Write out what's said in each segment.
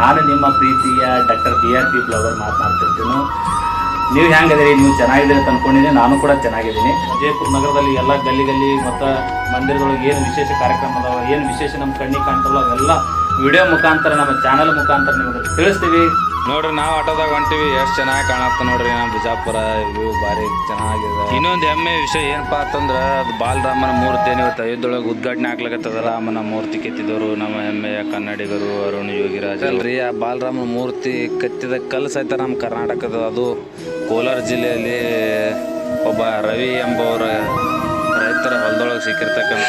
ನಾನು ನಿಮ್ಮ ಪ್ರೀತಿಯ ಡಾಕ್ಟರ್ ಬಿ ಆರ್ ಪಿ ಬ್ಲವರ್ ಮಾತನಾಡ್ತಿರ್ತೀನಿ. ನೀವು ಹೆಂಗಿದ್ದೀರಿ? ನೀವು ಚೆನ್ನಾಗಿದ್ದೀರಿ ಅಂದ್ಕೊಂಡಿದ್ದೀನಿ ನಾನು ಕೂಡ ಚೆನ್ನಾಗಿದ್ದೀನಿ. ವಿಜಯಪುರ ನಗರದಲ್ಲಿ ಎಲ್ಲ ಗಲ್ಲಿ ಗಲ್ಲಿ ಮತ್ತು ಮಂದಿರದೊಳಗೆ ಏನು ವಿಶೇಷ ಕಾರ್ಯಕ್ರಮ ಅದಾವ, ಏನು ವಿಶೇಷ ನಮ್ಮ ಕಣ್ಣಿಗೆ ಕಾಣ್ತಲ್ಲ ಅವೆಲ್ಲ ವಿಡಿಯೋ ಮುಖಾಂತರ ನಮ್ಮ ಚಾನಲ್ ಮುಖಾಂತರ ನಿಮಗೆ ತಿಳಿಸ್ತೀವಿ. ನೋಡ್ರಿ ನಾವು ಆಟೋದಾಗ ಹೊಂಟಿವಿ ಎಷ್ಟು ಚೆನ್ನಾಗಿ ಕಾಣತ್ತ ನೋಡ್ರಿ ನಮ್ಮ ಬಿಜಾಪುರ ಇವು ಬಾರಿ ಚೆನ್ನಾಗಿದೆ. ಇನ್ನೊಂದು ಹೆಮ್ಮೆ ವಿಷಯ ಏನಪ್ಪಾ ಅಂತಂದ್ರ ಅದು ಬಾಲರಾಮನ ಮೂರ್ತಿ ಏನು ಇವತ್ತು ಅಯೋಧ್ಯೊಳಗೆ ಉದ್ಘಾಟನೆ ಆಗ್ಲಕತ್ತದ ರಾಮನ ಮೂರ್ತಿ ಕೆತ್ತಿದವರು ನಮ್ಮ ಹೆಮ್ಮೆಯ ಕನ್ನಡಿಗರು ಅರುಣ್ ಯೋಗಿರಾಜ್. ಅಲ್ರಿ ಆ ಬಾಲರಾಮನ ಮೂರ್ತಿ ಕೆತ್ತಿದ ಕಲ್ಲು ಸಹಿತ ನಮ್ಮ ಕರ್ನಾಟಕದ ಅದು ಕೋಲಾರ ಜಿಲ್ಲೆಯಲ್ಲಿ ಒಬ್ಬ ರವಿ ಎಂಬವರ ರೈತರ ಹೊಲದೊಳಗೆ ಸಿಕ್ಕಿರ್ತಕ್ಕಂಥ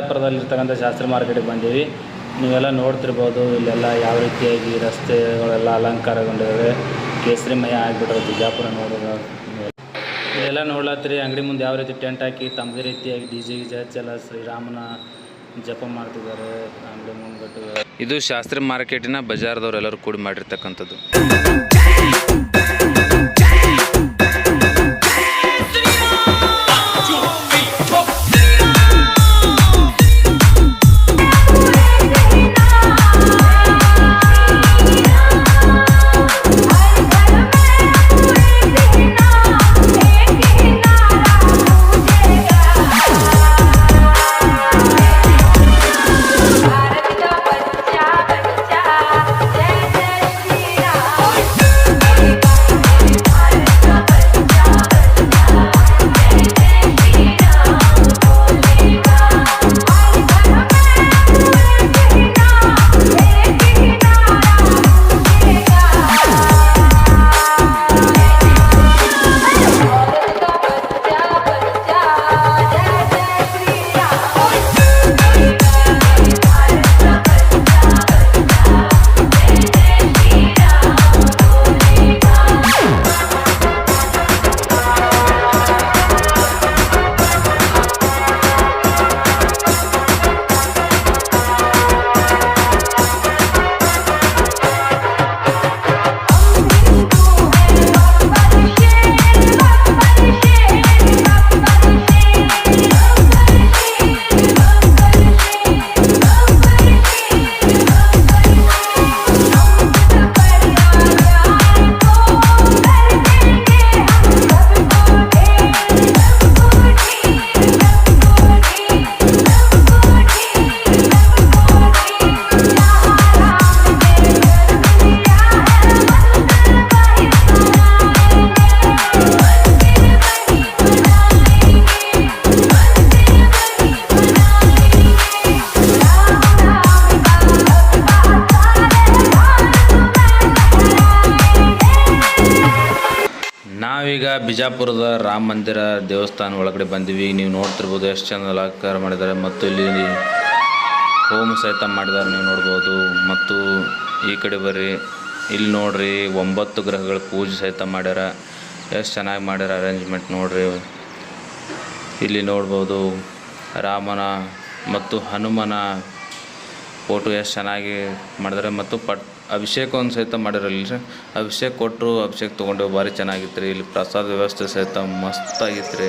ಬಿಜಾಪುರದಲ್ಲಿರ್ತಕ್ಕಂಥ ಶಾಸ್ತ್ರಿ ಮಾರ್ಕೆಟಿಗೆ ಬಂದೀವಿ. ನೀವೆಲ್ಲ ನೋಡ್ತಿರ್ಬೋದು, ಇಲ್ಲೆಲ್ಲ ಯಾವ ರೀತಿಯಾಗಿ ರಸ್ತೆಗಳೆಲ್ಲ ಅಲಂಕಾರಗೊಂಡಿವೆ ಕೇಸರಿಮಯ ಆಗಿಬಿಟ್ಟರೆ ಬಿಜಾಪುರ ನೋಡೋದು. ಇಲ್ಲೆಲ್ಲ ನೋಡ್ಲತ್ತೀರಿ, ಅಂಗಡಿ ಮುಂದೆ ಯಾವ ರೀತಿ ಟೆಂಟ್ ಹಾಕಿ ತಮ್ಮದೇ ರೀತಿಯಾಗಿ ಡಿ ಜೆ ಗಿಜೆ ಶ್ರೀರಾಮನ ಜಪ ಮಾಡ್ತಿದ್ದಾರೆ. ಅಂಗಡಿ ಮುಂದೆ ಇದು ಶಾಸ್ತ್ರಿ ಮಾರ್ಕೆಟಿನ ಬಜಾರ್ದವ್ರೆಲ್ಲರೂ ಕೂಡಿ ಮಾಡಿರ್ತಕ್ಕಂಥದ್ದು. ನಾವೀಗ ಬಿಜಾಪುರದ ರಾಮ ಮಂದಿರ ದೇವಸ್ಥಾನ ಒಳಗಡೆ ಬಂದಿವಿ. ನೀವು ನೋಡ್ತಿರ್ಬೋದು ಎಷ್ಟು ಚೆಂದ ಅಲಂಕಾರ ಮಾಡಿದ್ದಾರೆ ಮತ್ತು ಇಲ್ಲಿ ಹೋಮ ಸಹಿತ ಮಾಡಿದ್ದಾರೆ ನೀವು ನೋಡ್ಬೋದು. ಮತ್ತು ಈ ಕಡೆ ಬರ್ರಿ. ಇಲ್ಲಿ ನೋಡ್ರಿ ಒಂಬತ್ತು ಗ್ರಹಗಳ ಪೂಜೆ ಸಹಿತ ಮಾಡ್ಯಾರ. ಎಷ್ಟು ಚೆನ್ನಾಗಿ ಮಾಡ್ಯಾರ ಅರೇಂಜ್ಮೆಂಟ್ ನೋಡ್ರಿ. ಇಲ್ಲಿ ನೋಡ್ಬೋದು ರಾಮನ ಮತ್ತು ಹನುಮನ ಫೋಟೋ ಎಷ್ಟು ಚೆನ್ನಾಗಿ ಮಾಡಿದ್ದಾರೆ ಮತ್ತು ಪಟ್ ಅಭಿಷೇಕ ಒಂದು ಸಹಿತ ರೀ. ಅಭಿಷೇಕ ಕೊಟ್ಟರು, ಅಭಿಷೇಕ ತೊಗೊಂಡು ಭಾರಿ ಚೆನ್ನಾಗಿತ್ತು ರೀ. ಇಲ್ಲಿ ಪ್ರಸಾದ ವ್ಯವಸ್ಥೆ ಸಹಿತ ಮಸ್ತಾಗಿತ್ತು ರೀ.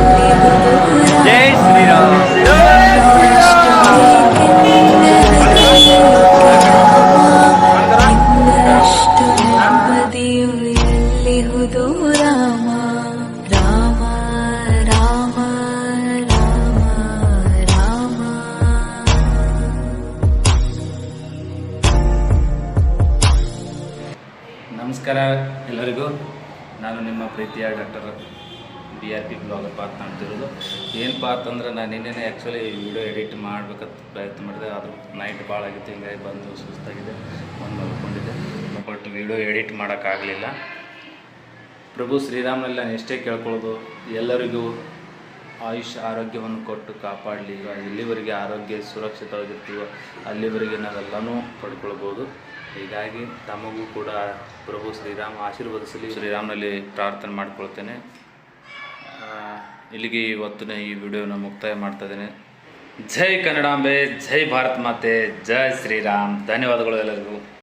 ನಮಸ್ಕಾರ ಎಲ್ಲರಿಗೂ. ನಾನು ನಿಮ್ಮ ಪ್ರೀತಿಯ doctor B R P blogger path ಮಾಡ್ತಿರೋದು ಏನಪ್ಪ ಅಂತಂದ್ರೆ ನಾನು ನಿನ್ನೆ ಆ್ಯಕ್ಚುಲಿ ವಿಡಿಯೋ ಎಡಿಟ್ ಮಾಡ್ಬೇಕಂತ ಪ್ರಯತ್ನ ಮಾಡಿದೆ. ಆದರೂ ನೈಟ್ ಭಾಳ ಆಗಿತ್ತು, ಹಿಂಗಾಗಿ ಬಂದು ಸುಸ್ತಾಗಿದೆ. ಬಂದು ಮಲ್ಕೊಂಡಿದ್ದೆ. ಬಟ್ ವಿಡಿಯೋ ಎಡಿಟ್ ಮಾಡೋಕ್ಕಾಗಲಿಲ್ಲ. ಪ್ರಭು ಶ್ರೀರಾಮನಲ್ಲಿ ಎಷ್ಟೇ ಕೇಳ್ಕೊಳ್ಳೋದು, ಎಲ್ಲರಿಗೂ ಆಯುಷ್ ಆರೋಗ್ಯವನ್ನು ಕೊಟ್ಟು ಕಾಪಾಡಲಿ. ಇಲ್ಲಿವರೆಗೆ ಆರೋಗ್ಯ ಸುರಕ್ಷಿತವಾಗಿರ್ತೀವೋ, ಅಲ್ಲಿವರೆಗೆ ನಾವೆಲ್ಲನೂ ಪಡ್ಕೊಳ್ಬೋದು. ಹೀಗಾಗಿ ತಮಗೂ ಕೂಡ ಪ್ರಭು ಶ್ರೀರಾಮ ಆಶೀರ್ವದಿಸಲಿ. ಶ್ರೀರಾಮನಲ್ಲಿ ಪ್ರಾರ್ಥನೆ ಮಾಡಿಕೊಳ್ತೇನೆ. ಇಲ್ಲಿಗೆ ಇವತ್ತಿನ ಈ ವಿಡಿಯೋನ ಮುಕ್ತಾಯ ಮಾಡ್ತಾ ಇದ್ದೇನೆ. ಜೈ ಕನ್ನಡಾಂಬೆ, ಜೈ ಭಾರತ್ ಮಾತೆ, ಜೈ ಶ್ರೀರಾಮ್. ಧನ್ಯವಾದಗಳು ಎಲ್ಲರಿಗೂ.